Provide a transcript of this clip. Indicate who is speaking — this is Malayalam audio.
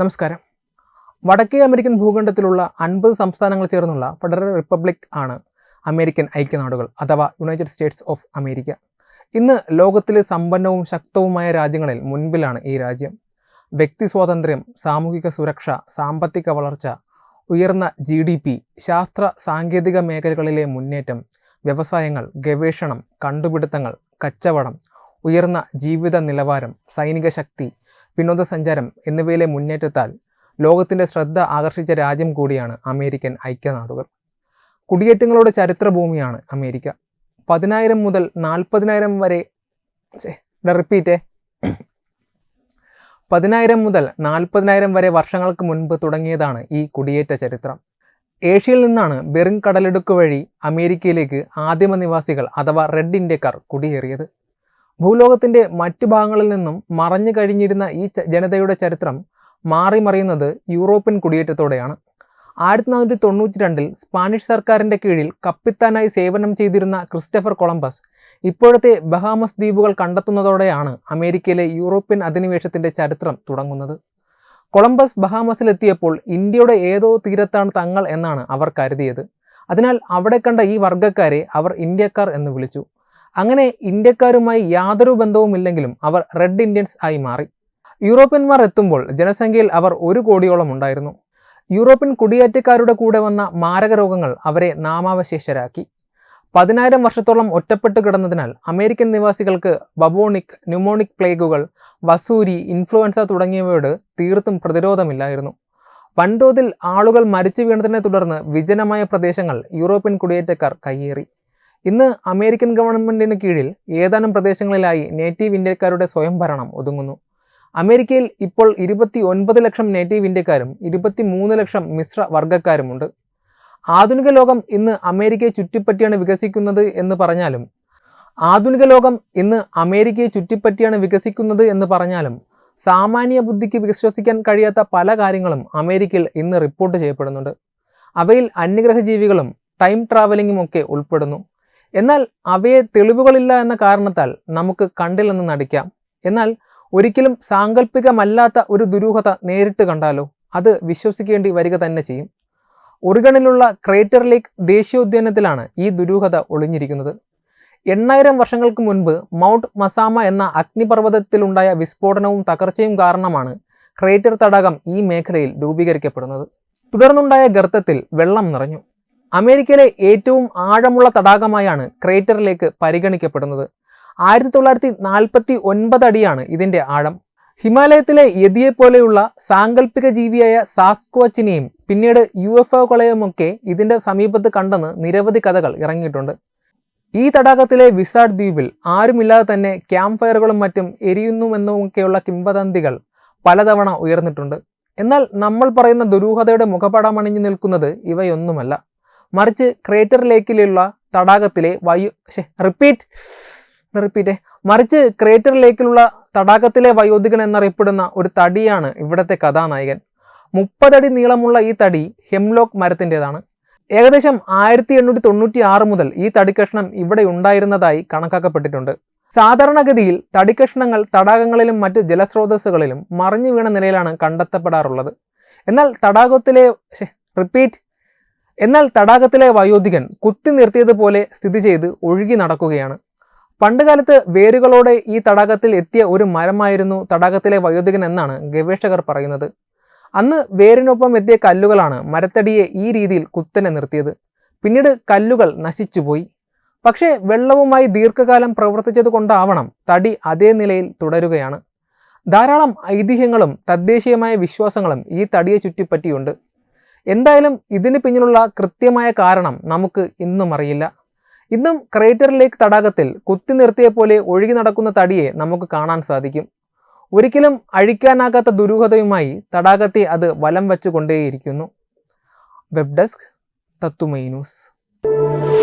Speaker 1: നമസ്കാരം വടക്കേ അമേരിക്കൻ ഭൂഖണ്ഡത്തിലുള്ള അൻപത് സംസ്ഥാനങ്ങൾ ചേർന്നുള്ള ഫെഡറൽ റിപ്പബ്ലിക് ആണ് അമേരിക്കൻ ഐക്യനാടുകൾ അഥവാ യുണൈറ്റഡ് സ്റ്റേറ്റ്സ് ഓഫ് അമേരിക്ക ഇന്ന് ലോകത്തിലെ സമ്പന്നവും ശക്തവുമായ രാജ്യങ്ങളിൽ മുൻപിലാണ് ഈ രാജ്യം വ്യക്തി സ്വാതന്ത്ര്യം സാമൂഹിക സുരക്ഷ സാമ്പത്തിക വളർച്ച ഉയർന്ന ജി ഡി പി ശാസ്ത്ര സാങ്കേതിക മേഖലകളിലെ മുന്നേറ്റം വ്യവസായങ്ങൾ ഗവേഷണം കണ്ടുപിടുത്തങ്ങൾ കച്ചവടം ഉയർന്ന ജീവിത നിലവാരം സൈനിക ശക്തി വിനോദസഞ്ചാരം എന്നിവയിലെ മുന്നേറ്റത്താൽ ലോകത്തിൻ്റെ ശ്രദ്ധ ആകർഷിച്ച രാജ്യം കൂടിയാണ് അമേരിക്കൻ ഐക്യനാടുകൾ കുടിയേറ്റങ്ങളുടെ ചരിത്രഭൂമിയാണ് അമേരിക്ക പതിനായിരം മുതൽ നാൽപ്പതിനായിരം വരെ റിപ്പീറ്റേ പതിനായിരം മുതൽ നാൽപ്പതിനായിരം വരെ വർഷങ്ങൾക്ക് മുൻപ് തുടങ്ങിയതാണ് ഈ കുടിയേറ്റ ചരിത്രം ഏഷ്യയിൽ നിന്നാണ് ബെറിങ് കടലെടുക്കു വഴി അമേരിക്കയിലേക്ക് ആദിമ നിവാസികൾ അഥവാ റെഡ് ഇന്ത്യക്കാർ കുടിയേറിയത് ഭൂലോകത്തിൻ്റെ മറ്റു ഭാഗങ്ങളിൽ നിന്നും മറഞ്ഞു കഴിഞ്ഞിരുന്ന ഈ ജനതയുടെ ചരിത്രം മാറിമറിയുന്നത് യൂറോപ്യൻ കുടിയേറ്റത്തോടെയാണ് ആയിരത്തി നാനൂറ്റി തൊണ്ണൂറ്റി രണ്ടിൽ സ്പാനിഷ് സർക്കാരിൻ്റെ കീഴിൽ കപ്പിത്താനായി സേവനം ചെയ്തിരുന്ന ക്രിസ്റ്റഫർ കൊളംബസ് ഇപ്പോഴത്തെ ബഹാമസ് ദ്വീപുകൾ കണ്ടെത്തുന്നതോടെയാണ് അമേരിക്കയിലെ യൂറോപ്യൻ അധിനിവേശത്തിൻ്റെ ചരിത്രം തുടങ്ങുന്നത് കൊളംബസ് ബഹാമസിലെത്തിയപ്പോൾ ഇന്ത്യയുടെ ഏതോ തീരത്താണ് തങ്ങൾ എന്നാണ് അവർ കരുതിയത് അതിനാൽ അവിടെ കണ്ട ഈ വർഗ്ഗക്കാരെ അവർ ഇന്ത്യക്കാർ എന്ന് വിളിച്ചു അങ്ങനെ ഇന്ത്യക്കാരുമായി യാതൊരു ബന്ധവുമില്ലെങ്കിലും അവർ റെഡ് ഇന്ത്യൻസ് ആയി മാറി യൂറോപ്യന്മാർ എത്തുമ്പോൾ ജനസംഖ്യയിൽ അവർ ഒരു കോടിയോളം ഉണ്ടായിരുന്നു യൂറോപ്യൻ കുടിയേറ്റക്കാരുടെ കൂടെ വന്ന മാരക രോഗങ്ങൾ അവരെ നാമാവശേഷരാക്കി പതിനായിരം വർഷത്തോളം ഒറ്റപ്പെട്ട് കിടന്നതിനാൽ അമേരിക്കൻ നിവാസികൾക്ക് ബബോണിക് ന്യൂമോണിക് പ്ലേഗുകൾ വസൂരി ഇൻഫ്ലുവൻസ തുടങ്ങിയവയോട് തീർത്തും പ്രതിരോധമില്ലായിരുന്നു വൻതോതിൽ ആളുകൾ മരിച്ചു വീണതിനെ തുടർന്ന് വിജനമായ പ്രദേശങ്ങൾ യൂറോപ്യൻ കുടിയേറ്റക്കാർ കയ്യേറി ഇന്ന് അമേരിക്കൻ ഗവൺമെൻറ്റിന് കീഴിൽ ഏതാനും പ്രദേശങ്ങളിലായി നേറ്റീവ് ഇന്ത്യക്കാരുടെ സ്വയംഭരണം ഒതുങ്ങുന്നു അമേരിക്കയിൽ ഇപ്പോൾ ഇരുപത്തി ഒൻപത് ലക്ഷം നേറ്റീവ് ഇന്ത്യക്കാരും ഇരുപത്തി മൂന്ന് ലക്ഷം മിശ്ര വർഗക്കാരുമുണ്ട് ആധുനിക ലോകം ഇന്ന് അമേരിക്കയെ ചുറ്റിപ്പറ്റിയാണ് വികസിക്കുന്നത് എന്ന് പറഞ്ഞാലും ആധുനിക ലോകം ഇന്ന് അമേരിക്കയെ ചുറ്റിപ്പറ്റിയാണ് വികസിക്കുന്നത് എന്ന് പറഞ്ഞാലും സാമാന്യ ബുദ്ധിക്ക് വിശ്വസിക്കാൻ കഴിയാത്ത പല കാര്യങ്ങളും അമേരിക്കയിൽ ഇന്ന് റിപ്പോർട്ട് ചെയ്യപ്പെടുന്നുണ്ട് അവയിൽ അന്യഗ്രഹ ജീവികളും ടൈം ട്രാവലിങ്ങും ഒക്കെ ഉൾപ്പെടുന്നു എന്നാൽ അവയെ തെളിവുകളില്ല എന്ന കാരണത്താൽ നമുക്ക് കണ്ടില്ലെന്ന് നടിക്കാം എന്നാൽ ഒരിക്കലും സാങ്കല്പികമല്ലാത്ത ഒരു ദുരൂഹത നേരിട്ട് കണ്ടാലോ അത് വിശ്വസിക്കേണ്ടി വരിക തന്നെ ചെയ്യും ഒറിഗണിലുള്ള ക്രേറ്റർ ലേക്ക് ദേശീയോദ്യാനത്തിലാണ് ഈ ദുരൂഹത ഒളിഞ്ഞിരിക്കുന്നത് എണ്ണായിരം വർഷങ്ങൾക്ക് മുൻപ് മൗണ്ട് മസാമ എന്ന അഗ്നിപർവ്വതത്തിലുണ്ടായ വിസ്ഫോടനവും തകർച്ചയും കാരണമാണ് ക്രേറ്റർ തടാകം ഈ മേഖലയിൽ രൂപീകരിക്കപ്പെടുന്നത് തുടർന്നുണ്ടായ ഗർത്തത്തിൽ വെള്ളം നിറഞ്ഞു അമേരിക്കയിലെ ഏറ്റവും ആഴമുള്ള തടാകമായാണ് ക്രേറ്റർ പരിഗണിക്കപ്പെടുന്നത് ആയിരത്തി തൊള്ളായിരത്തി നാൽപ്പത്തി ഒൻപത് അടിയാണ് ഇതിൻ്റെ ആഴം ഹിമാലയത്തിലെ യതിയെ പോലെയുള്ള സാങ്കല്പിക ജീവിയായ സാസ്കോച്ചിനെയും പിന്നീട് യു എഫ് ഒകളെയുമൊക്കെ ഇതിൻ്റെ സമീപത്ത് കണ്ടെന്ന് നിരവധി കഥകൾ ഇറങ്ങിയിട്ടുണ്ട് ഈ തടാകത്തിലെ വിസാഡ് ദ്വീപിൽ ആരുമില്ലാതെ തന്നെ ക്യാമ്പ് ഫയറുകളും മറ്റും എരിയുന്നുവെന്നുമൊക്കെയുള്ള കിംവദന്തികൾ പലതവണ ഉയർന്നിട്ടുണ്ട് എന്നാൽ നമ്മൾ പറയുന്ന ദുരൂഹതയുടെ മുഖപടമണിഞ്ഞു നിൽക്കുന്നത് ഇവയൊന്നുമല്ല മറിച്ച് ക്രേറ്റർ ലേക്കിലുള്ള തടാകത്തിലെ വയു റിപ്പീറ്റ് റിപ്പീറ്റ് മറിച്ച് ക്രേറ്റർ ലേക്കിലുള്ള തടാകത്തിലെ വയോധികൻ എന്നറിയപ്പെടുന്ന ഒരു തടിയാണ് ഇവിടുത്തെ കഥാനായകൻ മുപ്പതടി നീളമുള്ള ഈ തടി ഹെംലോക്ക് മരത്തിൻ്റെതാണ് ഏകദേശം ആയിരത്തി എണ്ണൂറ്റി തൊണ്ണൂറ്റി ആറ് മുതൽ ഈ തടിക്കഷ്ണം ഇവിടെ ഉണ്ടായിരുന്നതായി കണക്കാക്കപ്പെട്ടിട്ടുണ്ട് സാധാരണഗതിയിൽ തടിക്കഷ്ണങ്ങൾ തടാകങ്ങളിലും മറ്റ് ജലസ്രോതസ്സുകളിലും മറിഞ്ഞു വീണ നിലയിലാണ് കണ്ടെത്തപ്പെടാറുള്ളത് എന്നാൽ തടാകത്തിലെ റിപ്പീറ്റ് എന്നാൽ തടാകത്തിലെ വയോധികൻ കുത്തി നിർത്തിയതുപോലെ സ്ഥിതി ചെയ്ത് ഒഴുകി നടക്കുകയാണ് പണ്ടുകാലത്ത് വേരുകളോടെ ഈ തടാകത്തിൽ എത്തിയ ഒരു മരമായിരുന്നു തടാകത്തിലെ വയോധികൻ എന്നാണ് ഗവേഷകർ പറയുന്നത് അന്ന് വേരിനൊപ്പം എത്തിയ കല്ലുകളാണ് മരത്തടിയെ ഈ രീതിയിൽ കുത്തനെ നിർത്തിയത് പിന്നീട് കല്ലുകൾ നശിച്ചുപോയി പക്ഷേ വെള്ളവുമായി ദീർഘകാലം പ്രവർത്തിച്ചത് കൊണ്ടാവണം തടി അതേ നിലയിൽ തുടരുകയാണ് ധാരാളം ഐതിഹ്യങ്ങളും തദ്ദേശീയമായ വിശ്വാസങ്ങളും ഈ തടിയെ ചുറ്റിപ്പറ്റിയുണ്ട് എന്തായാലും ഇതിന് പിന്നിലുള്ള കൃത്യമായ കാരണം നമുക്ക് ഇന്നും അറിയില്ല ഇന്നും ക്രേറ്റർ ലേക്ക് തടാകത്തിൽ കുത്തി നിർത്തിയ പോലെ ഒഴുകി നടക്കുന്ന തടിയെ നമുക്ക് കാണാൻ സാധിക്കും ഒരിക്കലും അഴിക്കാനാകാത്ത ദുരൂഹതയുമായി തടാകത്തെ അത് വലം വെച്ചുകൊണ്ടേയിരിക്കുന്നു വെബ് ഡെസ്ക് തത്തുമൈ ന്യൂസ്